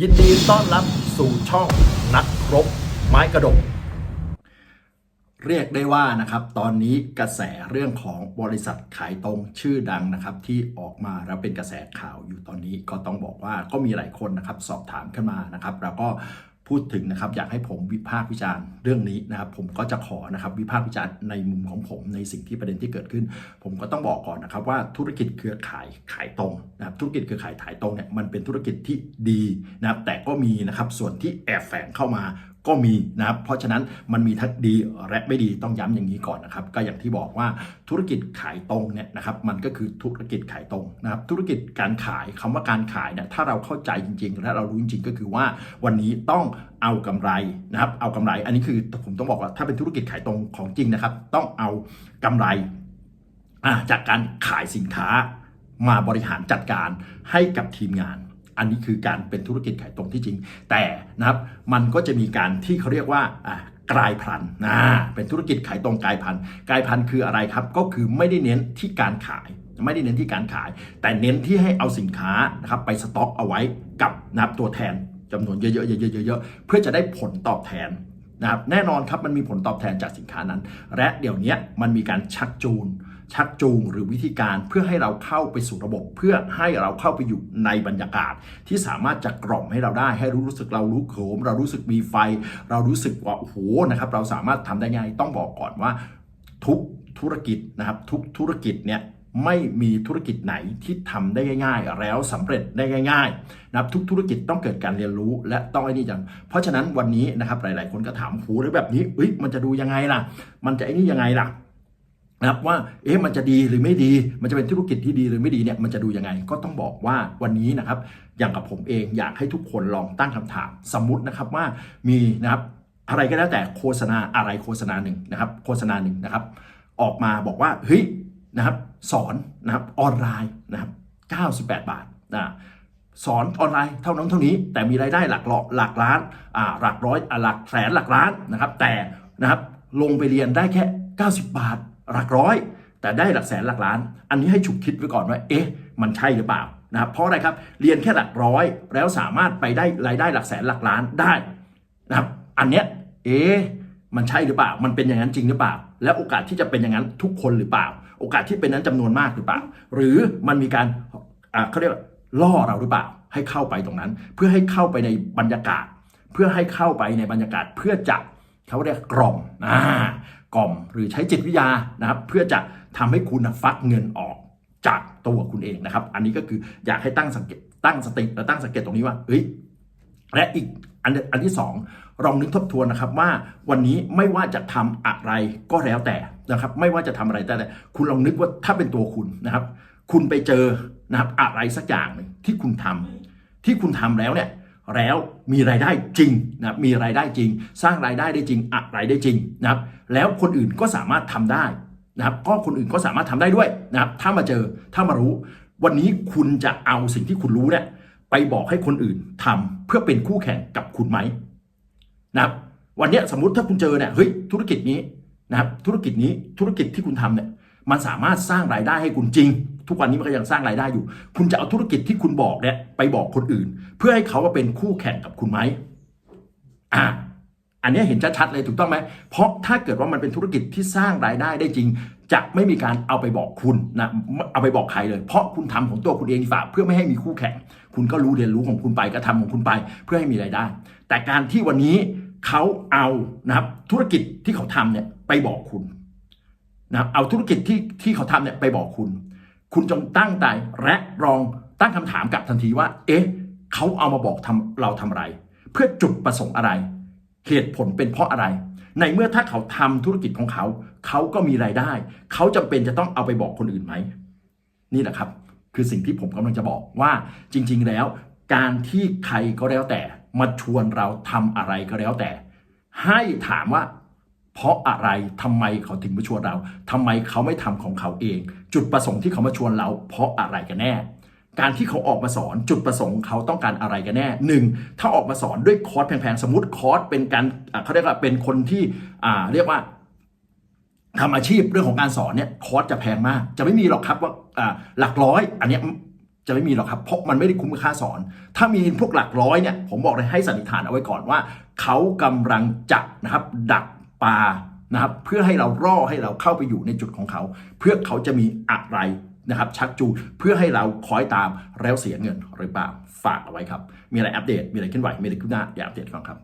ยินดีต้อนรับสู่ช่องนักรบไม้กระดก เรียกได้ว่านะครับตอนนี้กระแสเรื่องของบริษัทขายตรงชื่อดังนะครับ ที่ออกมาแล้วเป็นกระแสข่าวอยู่ตอนนี้ก็ต้องบอกว่าก็มีหลายคนนะครับสอบถามขึ้นมานะครับ แล้วก็ พูดถึงนะครับอยากให้ผมวิพากษ์วิจารณ์เรื่องนี้นะครับ ผมก็จะขอนะครับวิพากษ์วิจารณ์ในมุมของผมในสิ่งที่ประเด็นที่เกิดขึ้น ผมก็ต้องบอกก่อนนะครับว่าธุรกิจเครือข่ายขายตรงนะครับธุรกิจเครือข่ายขายตรงเนี่ยมันเป็นธุรกิจที่ดีนะครับแต่ก็มีนะครับส่วนที่แอบแฝงเข้ามา ก็มีนะครับ เพราะฉะนั้นมันมีทั้งดีและไม่ดีต้องย้ำอย่างนี้ก่อนนะครับ ก็อย่างที่บอกว่าธุรกิจขายตรงเนี่ยนะครับมันก็คือธุรกิจขายตรงนะครับ ธุรกิจการขายคำว่าการขายเนี่ยถ้าเราเข้าใจจริง ๆ และเรารู้จริงๆก็คือว่าวันนี้ต้องเอากำไรนะครับ เอากำไรอันนี้คือผมต้องบอกว่าถ้าเป็นธุรกิจขายตรงของจริงนะครับ ต้องเอากำไรจากการขายสินค้ามาบริหารจัดการให้กับทีมงาน อันนี้คือการเป็นธุรกิจขายตรงที่จริง แต่นะครับมันก็จะมีการที่เขาเรียกว่าอ่ากลายพันธุ์นะเป็นธุรกิจขายตรงกลายพันธุ์กลายพันธุ์คืออะไรครับ ก็คือไม่ได้เน้นที่การขายไม่ได้เน้นที่การขาย แต่เน้นที่ให้เอาสินค้านะครับไปสต็อกเอาไว้กับนะครับตัวแทนจำนวนเยอะๆเยอะๆๆๆเพื่อจะได้ผลตอบแทนนะครับแน่นอนครับมันมีผลตอบแทนจากสินค้านั้น และเดี๋ยวนี้มันมีการชักจูน ชักจูงหรือวิธีการเพื่อให้เราเข้าไปสู่ระบบ เพื่อให้เราเข้าไปอยู่ในบรรยากาศ ที่สามารถจะกล่อมให้เราได้ ให้รู้รู้สึกเรารู้โขม เรารู้สึกมีไฟ เรารู้สึกว่าโอ้โหนะครับ เราสามารถทำได้ไงต้องบอกก่อนว่า ทุกธุรกิจนะครับ ทุกธุรกิจเนี่ยไม่มีธุรกิจไหนที่ทำได้ง่าย ๆ แล้วสำเร็จได้ง่ายๆนะครับทุกธุรกิจต้องเกิดการเรียนรู้และต้องไอ้นี่จังเพราะฉะนั้นวันนี้นะครับหลาย ๆ คนก็ถามโหแล้วแบบนี้เอ้ยมันจะดูยังไงล่ะ มันจะไอ้นี่ยังไงล่ะ นะครับว่าเอ๊ะมันจะดีหรือไม่ดี มันจะเป็นธุรกิจที่ดีหรือไม่ดีเนี่ยมันจะดูยังไงก็ต้องบอกว่าวันนี้นะครับ อย่างกับผมเองอยากให้ทุกคนลองตั้งคำถาม สมมตินะครับว่ามีนะครับอะไรก็แล้วแต่โฆษณาอะไรโฆษณาหนึ่งนะครับ โฆษณาหนึ่งนะครับ ออกมาบอกว่าเฮ้ยนะครับ สอนนะครับออนไลน์นะครับ 98 บาทนะสอนออนไลน์เท่านั้นเท่านี้ แต่มีรายได้หลักหลหลักล้านอ่าหลักร้อยอ่าหลักแสนหลักล้านนะครับ แต่นะครับลงไปเรียนได้แค่ 90 บาท หลักร้อย แต่ได้หลักแสนหลักล้าน อันนี้ให้ฉุกคิดไว้ก่อนว่า เอ๊ะ มันใช่หรือเปล่านะครับเพราะอะไรครับเรียนแค่หลักร้อย แล้วสามารถไปได้รายได้หลักแสนหลักล้านได้นะครับอันเนี้ยเอ๊ะมันใช่หรือเปล่า มันเป็นอย่างนั้นจริงหรือเปล่า และโอกาสที่จะเป็นอย่างนั้นทุกคนหรือเปล่า โอกาสที่เป็นนั้นจำนวนมากหรือเปล่า หรือมันมีการอ่าเขาเรียกล่อเราหรือเปล่า ให้เข้าไปตรงนั้น เพื่อให้เข้าไปในบรรยากาศ เพื่อให้เข้าไปในบรรยากาศเพื่อจะเขาเรียกกล่อมอ่า กล่อมหรือใช้จิตวิทยานะครับ เพื่อจะทำให้คุณฟักเงินออกจากตัวคุณเองนะครับ อันนี้ก็คืออยากให้ตั้งสังเกตตั้งสติและตั้งสังเกตตรงนี้ว่าเฮ้ยและอีกอันอันที่สองลองนึกทบทวนนะครับว่าวันนี้ไม่ว่าจะทำอะไรก็แล้วแต่นะครับ ไม่ว่าจะทำอะไรแต่แต่คุณลองนึกว่าถ้าเป็นตัวคุณนะครับ คุณไปเจอนะครับอะไรสักอย่างหนึ่งที่คุณทำที่คุณทำแล้วเนี่ย แล้วมีรายได้จริงนะมีรายได้จริง สร้างรายได้ได้จริงอะไรได้จริงนะครับแล้วคนอื่นก็สามารถทำได้นะครับก็คนอื่นก็สามารถทำได้ด้วยนะครับถ้ามาเจอถ้ามารู้ วันนี้คุณจะเอาสิ่งที่คุณรู้เนี่ยไปบอกให้คนอื่นทำเพื่อเป็นคู่แข่งกับคุณไหมนะครับวันนี้สมมุติถ้าคุณเจอเนี่ยเฮ้ยธุรกิจนี้นะครับธุรกิจนี้ธุรกิจที่คุณทำเนี่ย มันสามารถสร้างรายได้ให้คุณจริง ทุกวันนี้มันก็ยังสร้างรายได้อยู่ คุณจะเอาธุรกิจที่คุณบอกเนี่ยไปบอกคนอื่น เพื่อให้เขามาเป็นคู่แข่งกับคุณไหมอ่าอันนี้เห็นชัดๆเลยถูกต้องไหม เพราะถ้าเกิดว่ามันเป็นธุรกิจที่สร้างรายได้ได้จริง จะไม่มีการเอาไปบอกคุณนะเอาไปบอกใครเลย เพราะคุณทำของตัวคุณเองดีฝ่าเพื่อไม่ให้มีคู่แข่ง คุณก็รู้เรียนรู้ของคุณไปก็ทำของคุณไปเพื่อให้มีรายได้ แต่การที่วันนี้เขาเอานะครับธุรกิจที่เขาทำเนี่ยไปบอกคุณ นะเอาธุรกิจที่ที่เขาทำเนี่ยไปบอกคุณ คุณจงตั้งใจและลองตั้งคำถามกลับทันทีว่า เอ๊ะเขาเอามาบอกทำเราทำอะไร เพื่อจุดประสงค์อะไร เหตุผลเป็นเพราะอะไร ในเมื่อถ้าเขาทำธุรกิจของเขา เขาก็มีรายได้ เขาจำเป็นจะต้องเอาไปบอกคนอื่นไหม นี่แหละครับ คือสิ่งที่ผมกำลังจะบอกว่าจริง ๆ แล้ว การที่ใครก็แล้วแต่มาชวนเราทำอะไรก็แล้วแต่ ให้ถามว่า เพราะอะไรทำไมเขาถึงมาชวนเราทำไมเขาไม่ทำของเขาเอง จุดประสงค์ที่เขามาชวนเรา เพราะอะไรกันแน่ การที่เขาออกมาสอนจุดประสงค์เขาต้องการอะไรกันแน่หนึ่งถ้าออกมาสอนด้วยคอร์สแพงๆ สมมติคอร์สเป็นการเขาเรียกว่าเป็นคนที่เรียกว่าทำอาชีพเรื่องของการสอนเนี่ยคอร์สจะแพงมาก จะไม่มีหรอกครับว่าหลักร้อย อันนี้จะไม่มีหรอกครับ เพราะมันไม่ได้คุ้มค่าสอน ถ้ามีพวกหลักร้อยเนี่ยผมบอกเลยให้สันนิษฐานเอาไว้ก่อนว่า เขากำลังจับนะครับดัก ปลานะครับเพื่อให้เราร่อให้เราเข้าไปอยู่ในจุดของเขา เพื่อเขาจะมีอะไรนะครับชักจูงเพื่อให้เราคอยตามแล้วเสียเงินหรือเปล่าฝากเอาไว้ครับ มีอะไรอัปเดตมีอะไรขึ้นไหวมีอะไรขึ้นหน้าอย่าอัปเดตฟังครับ